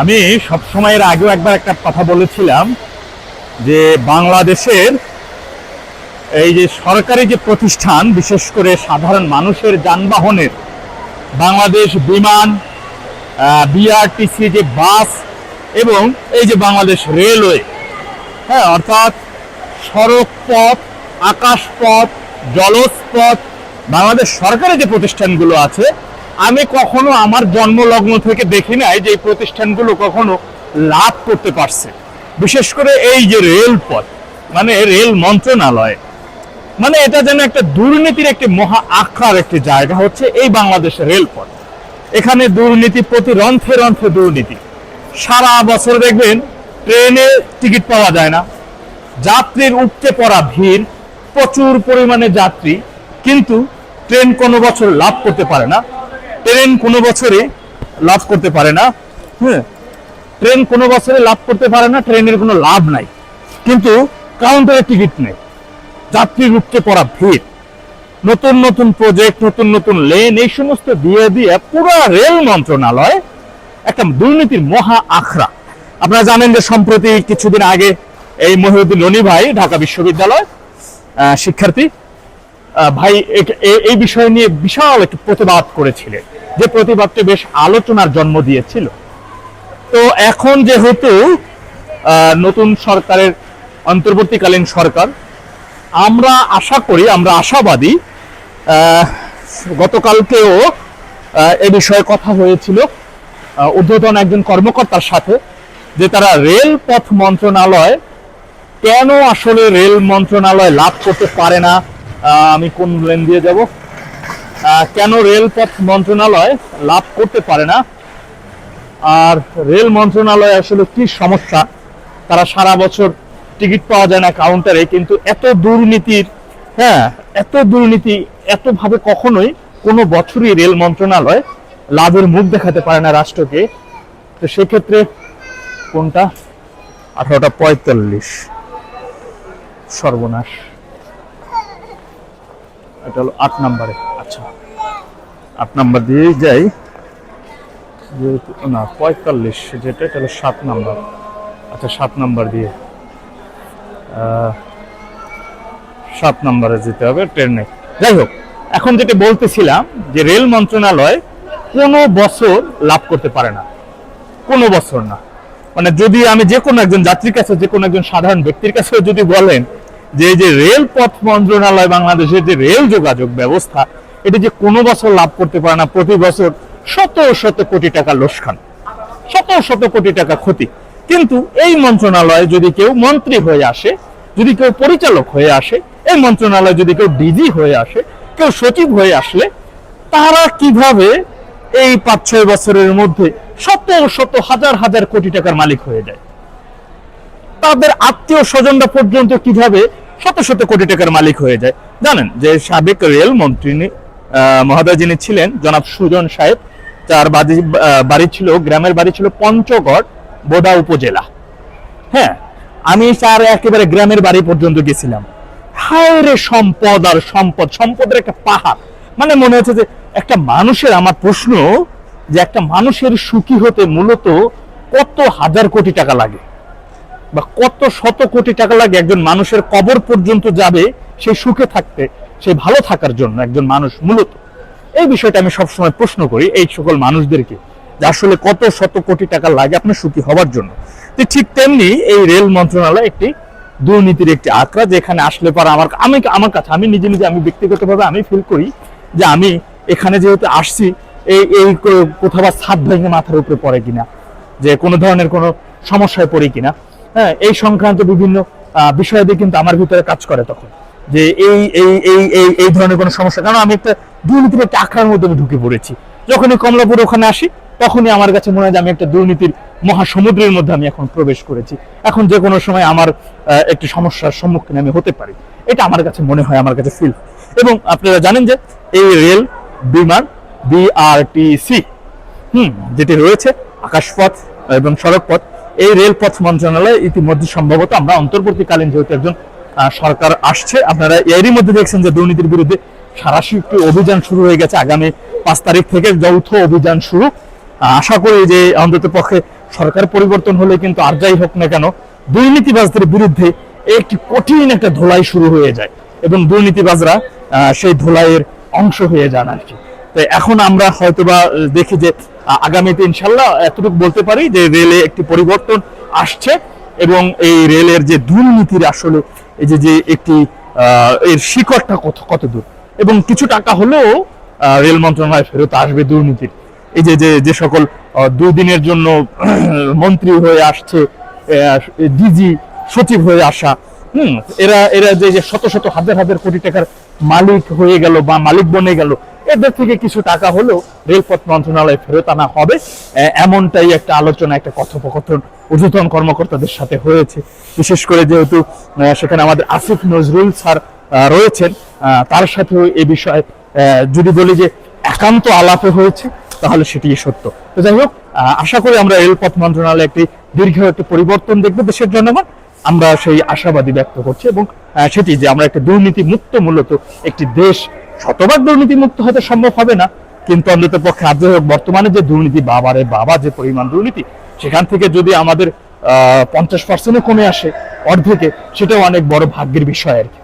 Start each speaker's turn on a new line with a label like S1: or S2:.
S1: আমি সব সময়ের আগেও একবার একটা কথা বলেছিলাম যে বাংলাদেশের এই যে সরকারি যে প্রতিষ্ঠান, বিশেষ করে সাধারণ মানুষের যানবাহনের, বাংলাদেশ বিমান বিআরটিসি যে বাস এবং এই যে বাংলাদেশ রেলওয়ে হ্যাঁ অর্থাৎ সড়ক পথ, আকাশ পথ, জলজ পথ, বাংলাদেশ সরকারের যে প্রতিষ্ঠানগুলো আছে আমি কখনো আমার জন্মলগ্ন থেকে দেখি নাই যে প্রতিষ্ঠানগুলো কখনো লাভ করতে পারছে। বিশেষ করে এই যে রেলপথ মানে রেল মন্ত্রণালয় মানে এটা যেন একটা দুর্নীতির একটি মহা আখড়ার একটি জায়গা হচ্ছে এই বাংলাদেশ রেলপথ এখানে দুর্নীতি প্রতি রন্ধ্রে রন্থে দুর্নীতি। সারা বছর দেখবেন ট্রেনে টিকিট পাওয়া যায় না। যাত্রীর উঠতে পড়া ভিড়, প্রচুর পরিমাণে যাত্রী, কিন্তু ট্রেন কোনো বছর লাভ করতে পারে না। ট্রেন কোনো বছরে লাভ করতে পারে না। হ্যাঁ ট্রেন কোনো বছরে লাভ করতে পারে না, ট্রেনের কোনো লাভ নাই। কিন্তু কাউন্টারে টিকিট নেই। যাত্রীর উপচে পড়া ভিড়। নতুন নতুন প্রজেক্ট নতুন নতুন লেন এই সমস্ত দিয়ে দিয়ে পুরো রেল মন্ত্রণালয় একটা দুর্নীতির মহা আখড়া। আপনারা জানেন যে সম্প্রতি কিছুদিন আগে এই মহিউদ্দিন রনি ভাই, ঢাকা বিশ্ববিদ্যালয় শিক্ষার্থী ভাই এই বিষয় নিয়ে বিশাল একটি প্রতিবাদ করেছিলেন। যে প্রতিবাদটি বেশ আলোচনার জন্ম দিয়েছিল। তো এখন যেহেতু নতুন সরকারের, অন্তর্বর্তীকালীন সরকার, আমরা আশা করি, আমরা আশাবাদী গতকালকেও এ বিষয়ে কথা হয়েছিল। ঊর্ধ্বতন একজন কর্মকর্তার সাথে, যে তারা রেলপথ মন্ত্রণালয়, কেন আসলে রেল মন্ত্রণালয় লাভ করতে পারে না আমি কোন লেন দিয়ে যাব? কেন রেলপথ মন্ত্রণালয় লাভ করতে পারে না? আর রেল মন্ত্রণালয় আসলে কি সমস্যা? তারা সারা বছর টিকিট পাওয়া যায় না কাউন্টারে, কিন্তু এত দুর্নীতির হ্যাঁ এত দুর্নীতি এত ভাবে কখনোই কোনো বছরই রেল মন্ত্রণালয় লাভের মুখ দেখাতে পারে না রাষ্ট্রকে। তো সেক্ষেত্রে কোনটা? আঠারোটা পঁয়তাল্লিশ। সর্বনাশ। এটা হলো আট নম্বরে। আচ্ছা। আট নাম্বার দিয়েই যাই। না, পঁয়তাল্লিশ যেটা এটা সাত নাম্বার। আচ্ছা সাত নাম্বার দিয়ে। সাত নাম্বারে যেতে হবে ট্রেনে। যাই হোক, এখন যেটা বলতেছিলাম যে রেল মন্ত্রণালয় কোনো বছর লাভ করতে পারে না। কোনো বছর না। মানে যদি আমি যে কোনো একজন যাত্রীর কাছে, যে কোনো একজন সাধারণ ব্যক্তির কাছে যদি বলেন যে এই যে রেল পথ মন্ত্রণালয়, বাংলাদেশের যে রেল যোগাযোগ ব্যবস্থা এটি যে কোনো বছর লাভ করতে পারে না, প্রতি বছর শত শত কোটি টাকা লোসখান শত শত কোটি টাকা ক্ষতি। কিন্তু এই মন্ত্রণালয়ে যদি কেউ মন্ত্রী হয়ে আসে, যদি কেউ পরিচালক হয়ে আসে, এই মন্ত্রণালয়ে যদি কেউ ডিজি হয়ে আসে, কেউ সচিব হয়ে আসলে, তারা কীভাবে এই পাঁচ ছয় বছরের মধ্যে শত শত হাজার হাজার কোটি টাকার মালিক হয়ে যায়? তাদের আত্মীয় স্বজনরা পর্যন্ত কীভাবে শত শত কোটি টাকার মালিক হয়ে যায়? জানেন যে সাবেক রেল মন্ত্রী মহোদয় যিনি ছিলেন, জনাব সুজন সাহেব, তার বাড়ি বাড়ি ছিল, গ্রামের বাড়ি ছিল পঞ্চগড়, বোদা উপজেলা। হ্যাঁ আমি তার একেবারে গ্রামের বাড়ি পর্যন্ত গেছিলাম। হায় রে সম্পদ আর সম্পদ, সম্পদের একটা পাহাড়। মানে মনে হচ্ছে যে একটা মানুষের, আমার প্রশ্ন, যে একটা মানুষের সুখী হতে মূলত কত হাজার কোটি টাকা লাগে? বা কত শত কোটি টাকা লাগে একজন মানুষের কবর পর্যন্ত যাবে সেই সুখে থাকতে? সেই ভালো থাকার জন্য একজন মানুষ মূলত। এই বিষয়টা আমি সবসময় প্রশ্ন করি এই সকল মানুষদেরকে যে আসলে কত শত কোটি টাকা লাগে আপনার সুখী হওয়ার জন্য। তো ঠিক তেমনি এই রেল মন্ত্রণালয় একটি দুর্নীতির একটি আঁকড়া যেখানে আসলে পরে আমার, আমি, আমার কাছে, আমি নিজে নিজে, আমি ব্যক্তিগতভাবে আমি ফিল করি যে আমি এখানে যেহেতু আসছি, এই এই কোথাও বা ছাদ ভেঙে মাথার উপরে পড়ে কিনা, যে কোনো ধরনের কোনো সমস্যায় পড়ি কিনা। হ্যাঁ এই সংক্রান্ত বিভিন্ন বিষয়াদি কিন্তু আমার ভিতরে কাজ করে তখন। যে এই এই এই এই এই ধরনের কোনো সমস্যা। কারণ আমি একটা দুর্নীতির একটা আখড়ার মধ্যে আমি ঢুকে পড়েছি। যখনই কমলাপুর ওখানে আসি, তখনই আমার কাছে মনে হয় যে আমি একটা দুর্নীতির মহাসমুদ্রের মধ্যে আমি এখন প্রবেশ করেছি। এখন যে কোনো সময় আমার একটি সমস্যার সম্মুখীন আমি হতে পারি। এটা আমার কাছে মনে হয়, আমার কাছে ফিল এবং আপনারা জানেন যে এই রেল বিমান বিআরটিসি হুম, যেটি রয়েছে আকাশপথ এবং সড়কপথ, এই রেলপথ মন্ত্রণালয় ইতিমধ্যে সম্ভবত আমরা অন্তর্বর্তীকালীন যেহেতু একজন সরকার আসছে। আপনারা এরই মধ্যে দেখছেন যে দুর্নীতির বিরুদ্ধে সারাশি একটি অভিযান শুরু হয়ে গেছে আগামী পাঁচ তারিখ থেকে, যৌথ অভিযান শুরু। আশা করি যে অন্তত পক্ষে সরকার পরিবর্তন হলে কিন্তু আর যাই হোক না কেন, দুর্নীতিবাজদের বিরুদ্ধে একটি কঠিন একটা ধোলাই শুরু হয়ে যায় এবং দুর্নীতিবাজরা সেই ধোলাইয়ের অংশ হয়ে যান আর কি। তো এখন আমরা হয়তোবা দেখি যে আগামীতে ইনশাল্লাহ এতটুকু বলতে পারি যে রেলে একটি পরিবর্তন আসছে এবং এই রেলের যে দুর্নীতির আসলে এই যে যে একটি এর শিকড়টা কত কত দূর? এবং কিছু টাকা হলেও রেল মন্ত্রণালয় ফেরত আসবে দুর্নীতির। এই যে যে সকল দুই দিনের জন্য মন্ত্রী হয়ে আসছে ডিজি সচিব হয়ে আসা, হুম, এরা এরা যে শত শত, হাজার হাজার কোটি টাকার মালিক হয়ে গেল বা মালিক বনে গেল এদের থেকে কিছু টাকা হলেও রেলপথ মন্ত্রণালয়ে ফেরত আনা হবে। এমনটাই একটা আলোচনা, একটা কথোপকথন ঊর্ধ্বতন কর্মকর্তাদের সাথে হয়েছে। বিশেষ করে যেহেতু সেখানে আমাদের আসিফ নজরুল স্যার রয়েছেন তার সাথেও এই বিষয়ে যদি বলি যে একান্ত আলাপে হয়েছে, তাহলে সেটি সত্য। তো যাই হোক আশা করি আমরা রেলপথ মন্ত্রণালয়ে একটি দীর্ঘ একটি পরিবর্তন দেখব দেশের জনগণ। আমরা সেই আশাবাদী ব্যক্ত করছি এবং সেটি যে আমরা একটা দুর্নীতি মুক্ত মূলত একটি দেশ শতভাগ দুর্নীতিমুক্ত হয়তো সম্ভব হবে না, কিন্তু অন্তত পক্ষে আজ বর্তমানে যে দুর্নীতি, বাবারে বাবা যে পরিমাণ দুর্নীতি, সেখান থেকে যদি আমাদের, আহ, পঞ্চাশ পার্সেন্টও কমে আসে অর্ধেকে, সেটাও অনেক বড় ভাগ্যের বিষয় আর কি।